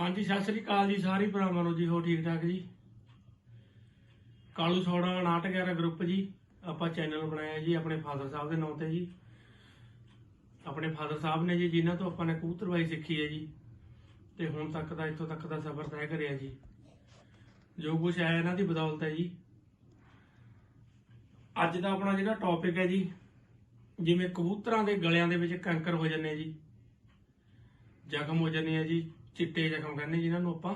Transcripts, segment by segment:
ਹਾਂਜੀ, ਸਤਿ ਸ੍ਰੀ ਅਕਾਲ ਜੀ ਸਾਰੇ ਭਰਾਵਾਂ ਨੂੰ ਜੀ ਹੋ ਠੀਕ ਠਾਕ ਜੀ? ਕਾਲੂ ਸੋੜਾ ਨਾਟਕ ਹੈ ਗਰੁੱਪ ਜੀ, ਆਪਾਂ ਚੈਨਲ ਬਣਾਇਆ ਜੀ, ਆਪਣੇ ਫਾਦਰ ਸਾਹਿਬ ਦੇ ਨਾਂ ਤੇ ਜੀ। ਆਪਣੇ ਫਾਦਰ ਸਾਹਿਬ ਨੇ ਜੀ, ਜਿਨ੍ਹਾਂ ਤੋਂ ਆਪਾਂ ਨੇ ਕਬੂਤਰਬਾਈ ਸਿੱਖੀ ਹੈ ਜੀ। ਤੇ ਹੁਣ ਤੱਕ ਦਾ, ਇੱਥੋਂ ਤੱਕ ਦਾ ਸਫ਼ਰ ਤੈਅ ਕਰਿਆ ਜੀ। ਜੋ ਕੁਝ ਆਇਆ ਇਹਨਾਂ ਦੀ ਬਦੌਲਤ ਹੈ ਜੀ। ਅੱਜ ਦਾ ਆਪਣਾ ਜਿਹੜਾ ਟੌਪਿਕ ਹੈ ਜੀ, ਜਿਵੇਂ ਕਬੂਤਰਾਂ ਦੇ ਗਲਿਆਂ ਦੇ ਵਿੱਚ ਕੰਕਰ ਹੋ ਜਾਂਦੇ ਜੀ। ਜ਼ਖਮ ਹੋ ਜਾਂਦੇ ਆ ਜੀ। ਚਿੱਟੇ ਜ਼ਖਮ ਕਹਿੰਦੇ ਜਿਨ੍ਹਾਂ ਨੂੰ ਆਪਾਂ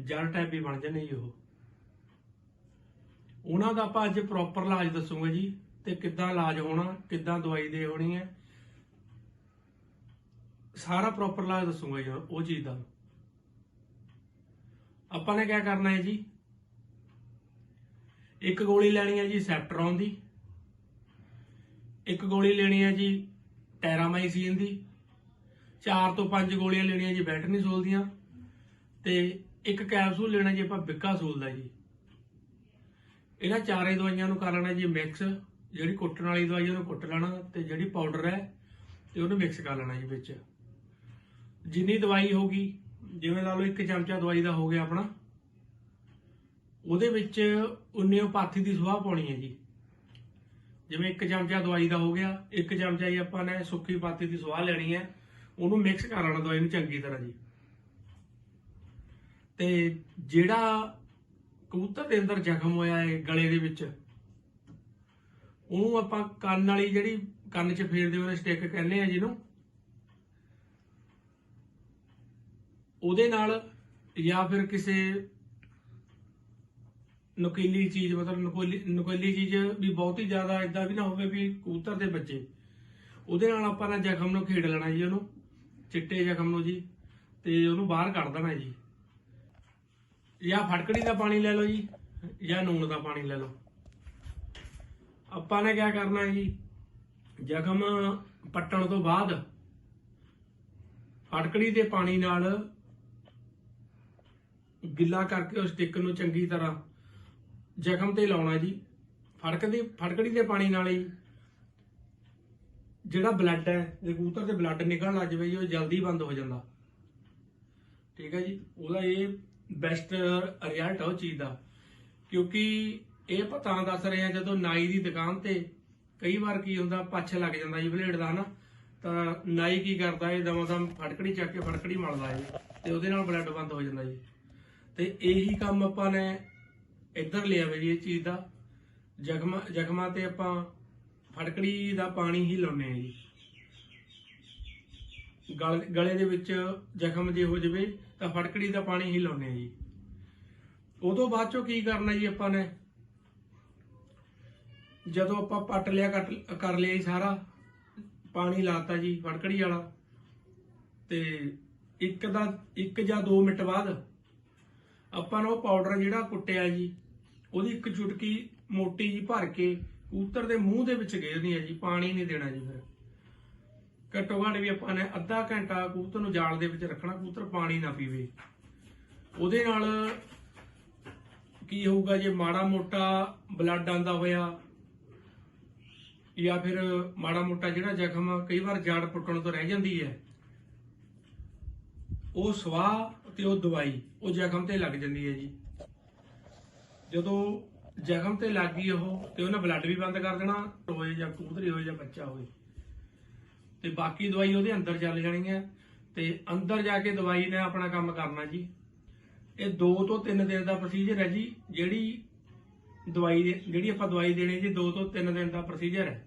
ਜਲ ਟੈਪ ਵੀ ਬਣ ਜਾਂਦੇ ਜੀ ਉਹ। ਉਹਨਾਂ ਦਾ ਆਪਾਂ ਅੱਜ ਪ੍ਰੋਪਰ ਇਲਾਜ ਦੱਸੂਗੇ ਜੀ ਤੇ ਕਿੱਦਾਂ ਇਲਾਜ ਹੋਣਾ, ਕਿੱਦਾਂ ਦਵਾਈ ਦੇ ਹੋਣੀ ਹੈ। ਸਾਰਾ ਪ੍ਰੋਪਰ ਇਲਾਜ ਦੱਸੂਗਾ ਜੀ ਉਹ ਚੀਜ਼ ਦਾ। ਆਪਾਂ ਨੇ ਕੀ ਕਰਨਾ ਹੈ ਜੀ? ਇੱਕ ਗੋਲੀ ਲੈਣੀ ਹੈ ਜੀ ਸੈਪਟਰੋਨ ਦੀ। ਇੱਕ ਗੋਲੀ ਲੈਣੀ ਹੈ ਜੀ ਟੈਰਾਮਾਈਸੀਨ ਦੀ। ਚਾਰ ਤੋਂ ਪੰਜ ਗੋਲੀਆਂ ਲੈਣੀਆਂ ਜੀ ਬੈਟਨੀਸੋਲ ਦੀਆਂ ਤੇ ਇੱਕ ਕੈਪਸੂਲ ਲੈਣਾ ਜੀ ਆਪਾਂ ਬਿਕਾਸੋਲ ਦਾ ਜੀ। ਇਹਨਾਂ ਚਾਰੇ ਦਵਾਈਆਂ ਨੂੰ ਕਰ ਲੈਣਾ ਜੀ ਮਿਕਸ ਜਿਹੜੀ ਕੁੱਟਣ ਵਾਲੀ ਦਵਾਈ ਉਹਨੂੰ ਕੁੱਟ ਲੈਣਾ ਤੇ ਜਿਹੜੀ ਪਾਊਡਰ ਹੈ ਤੇ ਉਹਨੂੰ ਮਿਕਸ ਕਰ ਲੈਣਾ ਜੀ ਵਿੱਚ। ਜਿੰਨੀ ਦਵਾਈ ਹੋਗੀ ਜਿਵੇਂ ਲਾ ਲਓ ਇੱਕ ਚਮਚਾ ਦਵਾਈ ਦਾ ਹੋ ਗਿਆ ਆਪਣਾ, ਉਹਦੇ ਵਿੱਚ ਉਨੇ ਪਾਥੀ ਦੀ ਸੁਆਹ ਪਾਉਣੀ ਹੈ ਜੀ। ਜਿਵੇਂ ਇੱਕ ਚਮਚਾ ਦਵਾਈ ਦਾ ਹੋ ਗਿਆ, ਇੱਕ ਚਮਚਾ ਹੀ ਆਪਾਂ ਨੇ ਸੁੱਕੀ ਪਾਥੀ ਦੀ ਸੁਆਹ ਲੈਣੀ ਹੈ। ਉਹਨੂੰ ਮਿਕਸ ਕਰ ਲੈਣਾ ਦਵਾਈ ਨੂੰ ਚੰਗੀ ਤਰ੍ਹਾਂ ਜੀ। ਤੇ ਜਿਹੜਾ ਕਬੂਤਰ ਦੇ ਅੰਦਰ ਜ਼ਖਮ ਹੋਇਆ ਹੈ ਗਲੇ ਦੇ ਵਿੱਚ, ਉਹਨੂੰ ਆਪਾਂ ਕੰਨ ਵਾਲੀ ਜਿਹੜੀ ਕੰਨ 'ਚ ਫੇਰਦੇ ਹੋਏ ਸਟਿਕ ਕਹਿੰਦੇ ਆ ਜਿਹਨੂੰ, ਉਹਦੇ ਨਾਲ ਜਾਂ ਫਿਰ ਕਿਸੇ ਨੁਕੀਲੀ ਚੀਜ਼, ਮਤਲਬ ਨੁਕੀਲੀ ਨੁਕੀਲੀ ਚੀਜ਼ ਵੀ ਬਹੁਤ ਹੀ ਜ਼ਿਆਦਾ ਇਦਾਂ ਵੀ ਨਾ ਹੋਵੇ ਵੀ ਕਬੂਤਰ ਦੇ ਬੱਚੇ, ਉਹਦੇ ਨਾਲ ਆਪਾਂ ਨਾ ਜ਼ਖਮ ਨੂੰ ਖੇਡ ਲੈਣਾ ਜੀ ਉਹਨੂੰ। ਚਿੱਟੇ ਜ਼ਖਮ ਨੂੰ ਜੀ, ਤੇ ਉਹਨੂੰ ਬਾਹਰ ਕੱਢ ਦੇਣਾ ਜੀ। ਜਾਂ ਫਟਕੜੀ ਦਾ ਪਾਣੀ ਲੈ ਲਓ ਜੀ, ਜਾਂ ਨੂਣ ਦਾ ਪਾਣੀ ਲੈ ਲਓ। ਆਪਾਂ ਨੇ ਕੀ ਕਰਨਾ ਜੀ, ਜ਼ਖਮ ਪੱਟਣ ਤੋਂ ਬਾਅਦ ਫਟਕੜੀ ਦੇ ਪਾਣੀ ਨਾਲ ਗਿੱਲਾ ਕਰਕੇ ਉਸ ਸਟਿੱਕ ਨੂੰ ਚੰਗੀ ਤਰ੍ਹਾਂ ਜ਼ਖਮ ਤੇ ਲਾਉਣਾ ਜੀ। ਫੜਕਦੀ, ਫੜਕੜੀ ਦੇ ਪਾਣੀ ਨਾਲ ਹੀ ਜਿਹੜਾ ਬਲੱਡ ਹੈ, ਜੇ ਕਬੂਤਰ ਦੇ ਬਲੱਡ ਨਿਕਲਣ ਲੱਗ ਜਾਵੇ ਜੀ, ਉਹ ਜਲਦੀ ਬੰਦ ਹੋ ਜਾਂਦਾ। ਠੀਕ ਹੈ ਜੀ? ਉਹਦਾ ਇਹ ਬੈਸਟ ਰਿਜ਼ਲਟ ਆ ਉਹ ਚੀਜ਼ ਦਾ। ਕਿਉਂਕਿ ਇਹ ਆਪਾਂ ਤਾਂ ਦੱਸ ਰਹੇ ਆ ਜਦੋਂ ਨਾਈ ਦੀ ਦੁਕਾਨ ਤੇ ਕਈ ਵਾਰ ਕੀ ਹੁੰਦਾ, ਪੱਛ ਲੱਗ ਜਾਂਦਾ ਜੀ ਬਲੇਡ ਦਾ ਨਾ, ਤਾਂ ਨਾਈ ਕੀ ਕਰਦਾ, ਇਹ ਦਮਾ ਦਮ ਫੜਕੜੀ ਚੱਕ ਕੇ ਫੜਕੜੀ ਮਲਦਾ ਜੀ, ਤੇ ਉਹਦੇ ਨਾਲ ਬਲੱਡ ਬੰਦ ਹੋ ਜਾਂਦਾ ਜੀ। ਤੇ ਇਹੀ ਕੰਮ ਆਪਾਂ ਨੇ ਇੱਧਰ ਲਿਆ ਵੇ ਜੀ ਇਹ ਚੀਜ਼ ਦਾ। ਜ਼ਖਮ ਜ਼ਖਮਾਂ ਤੇ ਆਪਾਂ ਫੜਕੜੀ ਦਾ ਪਾਣੀ ਹੀ ਲਾਉਨੇ ਆ ਜੀ। ਗਲੇ ਦੇ ਵਿੱਚ ਜ਼ਖਮ ਜੇ ਹੋ ਜਵੇ ਤਾਂ ਫਟਕੜੀ ਦਾ ਪਾਣੀ ਹੀ ਲਾਉਨੇ ਆ ਜੀ। ਉਦੋਂ ਬਾਅਦ ਚੋਂ ਕੀ ਕਰਨਾ ਜੀ ਆਪਾਂ ਨੇ? ਜਦੋਂ ਆਪਾਂ ਪੱਟ ਲਿਆ, ਕੱਟ, ਕਰ ਲਿਆ ਜੀ ਸਾਰਾ, ਪਾਣੀ ਲਾਤਾ ਜੀ ਫਟਕੜੀ ਵਾਲਾ। ਤੇ ਇੱਕ ਦਾ, ਇੱਕ ਜਾਂ 2 ਮਿੰਟ ਬਾਅਦ ਆਪਾਂ ਨੂੰ ਉਹ ਪਾਊਡਰ ਜਿਹੜਾ ਕੁੱਟਿਆ ਜੀ, ਉਹਦੀ ਇੱਕ ਚੁਟਕੀ ਮੋਟੀ ਜੀ ਭਰ ਕੇ ਕਬੂਤਰ ਦੇ ਮੂੰਹ ਦੇ ਵਿੱਚ ਗੇਰਨੀ ਹੈ ਜੀ, ਪਾਣੀ ਨਹੀਂ ਦੇਣਾ ਜੀ ਫਿਰ। ਘੱਟੋ ਘੱਟ ਵੀ ਆਪਾਂ ਨੇ ਅੱਧਾ ਘੰਟਾ ਕਬੂਤਰ ਨੂੰ ਜਾਲ ਦੇ ਵਿੱਚ ਰੱਖਣਾ, ਕਬੂਤਰ ਪਾਣੀ ਨਾ ਪੀਵੇ। ਉਹਦੇ ਨਾਲ ਕੀ ਹੋਊਗਾ ਜੇ ਮਾੜਾ ਮੋਟਾ ਬਲੱਡ ਆਂਦਾ ਹੋਇਆ ਜਾਂ ਫਿਰ ਮਾੜਾ ਮੋਟਾ ਜਿਹੜਾ ਜ਼ਖਮ ਕਈ ਵਾਰ ਜੜ ਪੁੱਟਣ ਤੋਂ ਰਹਿ ਜਾਂਦੀ ਹੈ, ਉਹ ਸਵਾਹ ਤੇ ਉਹ ਦਵਾਈ, ਉਹ ਜ਼ਖਮ ਤੇ ਲੱਗ ਜਾਂਦੀ ਹੈ ਜੀ। ਜਦੋਂ ਜ਼ਖਮ ਤੇ ਲੱਗ ਗਈ ਉਹ ਤੇ ਉਹਨੇ ਬਲੱਡ ਵੀ ਬੰਦ ਕਰ ਦੇਣਾ ਹੋਏ ਜਾਂ ਕੂਤਰੀ ਹੋਏ ਜਾਂ ਬੱਚਾ ਹੋਏ ਤੇ ਬਾਕੀ ਦਵਾਈ ਉਹਦੇ ਅੰਦਰ ਚੱਲ ਜਾਣੀ ਹੈ ਤੇ ਅੰਦਰ ਜਾ ਕੇ ਦਵਾਈ ਨੇ ਆਪਣਾ ਕੰਮ ਕਰਨਾ ਜੀ। ਇਹ 2 ਤੋਂ 3 ਦਿਨ ਦਾ ਪ੍ਰੋਸੀਜਰ ਹੈ ਜੀ, ਜਿਹੜੀ ਦਵਾਈ ਦੇ- ਜਿਹੜੀ ਆਪਾਂ ਦਵਾਈ ਦੇਣੀ ਜੀ 2 ਤੋਂ 3 ਦਿਨ ਦਾ ਪ੍ਰੋਸੀਜਰ ਹੈ।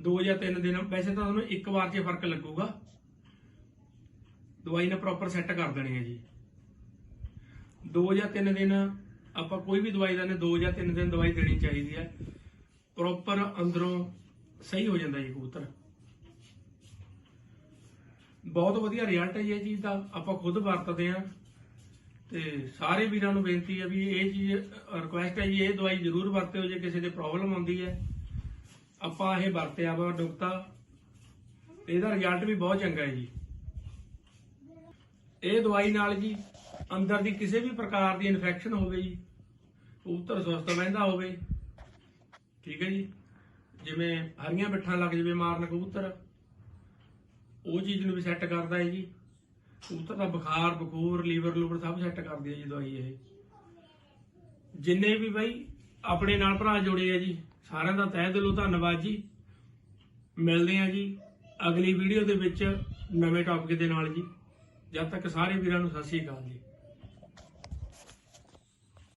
2 ਜਾਂ 3 ਦਿਨ, ਵੈਸੇ ਤਾਂ ਤੁਹਾਨੂੰ ਇੱਕ ਵਾਰ 'ਚ ਫ਼ਰਕ ਲੱਗੂਗਾ। ਦਵਾਈ ਨੇ ਪ੍ਰੋਪਰ ਸੈੱਟ ਕਰ ਦੇਣੀ ਹੈ ਜੀ। 2 ਜਾਂ 3 ਦਿਨ ਆਪਾਂ ਕੋਈ ਵੀ ਦਵਾਈ ਦਾ ਨੇ 2 ਜਾਂ 3 ਦਿਨ ਦਵਾਈ ਦੇਣੀ ਚਾਹੀਦੀ ਹੈ। ਪ੍ਰੋਪਰ ਅੰਦਰੋਂ ਸਹੀ ਹੋ ਜਾਂਦਾ ਜੀ ਕਬੂਤਰ। ਬਹੁਤ ਵਧੀਆ ਰਿਜ਼ਲਟ ਹੈ ਜੀ ਇਹ ਚੀਜ਼ ਦਾ। ਆਪਾਂ ਖੁਦ ਵਰਤਦੇ ਆ ਤੇ ਸਾਰੇ ਵੀਰਾਂ ਨੂੰ ਬੇਨਤੀ ਹੈ ਵੀ ਇਹ ਚੀਜ਼ ਰਿਕੁਐਸਟ ਹੈ ਜੀ, ਇਹ ਦਵਾਈ ਜ਼ਰੂਰ ਵਰਤਿਓ ਜੇ ਕਿਸੇ ਦੇ ਪ੍ਰੋਬਲਮ ਆਉਂਦੀ ਹੈ। ਆਪਾਂ ਇਹ ਵਰਤਿਆ ਵਾ ਡੁਕਤਾ ਇਹਦਾ ਰਿਜ਼ਲਟ ਵੀ ਬਹੁਤ ਚੰਗਾ ਹੈ ਜੀ। ਇਹ ਦਵਾਈ ਨਾਲ ਜੀ ਅੰਦਰ ਦੀ ਕਿਸੇ ਵੀ ਪ੍ਰਕਾਰ ਦੀ ਇਨਫੈਕਸ਼ਨ ਹੋਵੇ ਜੀ ਕਬੂਤਰ ਸਵਸਥ ਰਹਿੰਦਾ ਹੋਵੇ। ਠੀਕ ਹੈ ਜੀ? ਜਿਵੇਂ ਹਰੀਆਂ ਬਿੱਠਾਂ ਲੱਗ ਜਵੇ ਮਾਰਨ ਕਬੂਤਰ, ਉਹ ਚੀਜ਼ ਨੂੰ ਵੀ ਸੈੱਟ ਕਰਦਾ ਹੈ ਜੀ। ਕਬੂਤਰ ਦਾ ਬੁਖਾਰ, ਬਖੂਰ, ਲੀਵਰ ਲੂਵਰ ਸਭ ਸੈੱਟ ਕਰਦੀ ਹੈ ਜੀ ਦਵਾਈ ਇਹ। ਜਿੰਨੇ ਵੀ ਬਾਈ ਆਪਣੇ ਨਾਲ ਭਰਾ ਜੁੜੇ ਆ ਜੀ, ਸਾਰਿਆਂ ਦਾ ਤਹਿ ਦਿਲੋਂ ਧੰਨਵਾਦ ਜੀ। ਮਿਲਦੇ ਆ ਜੀ ਅਗਲੀ ਵੀਡੀਓ ਦੇ ਵਿੱਚ ਨਵੇਂ ਟੌਪਿਕ ਦੇ ਨਾਲ ਜੀ। ਜਦ ਤੱਕ ਸਾਰੇ ਵੀਰਾਂ ਨੂੰ ਸਤਿ ਸ਼੍ਰੀ ਅਕਾਲ ਜੀ।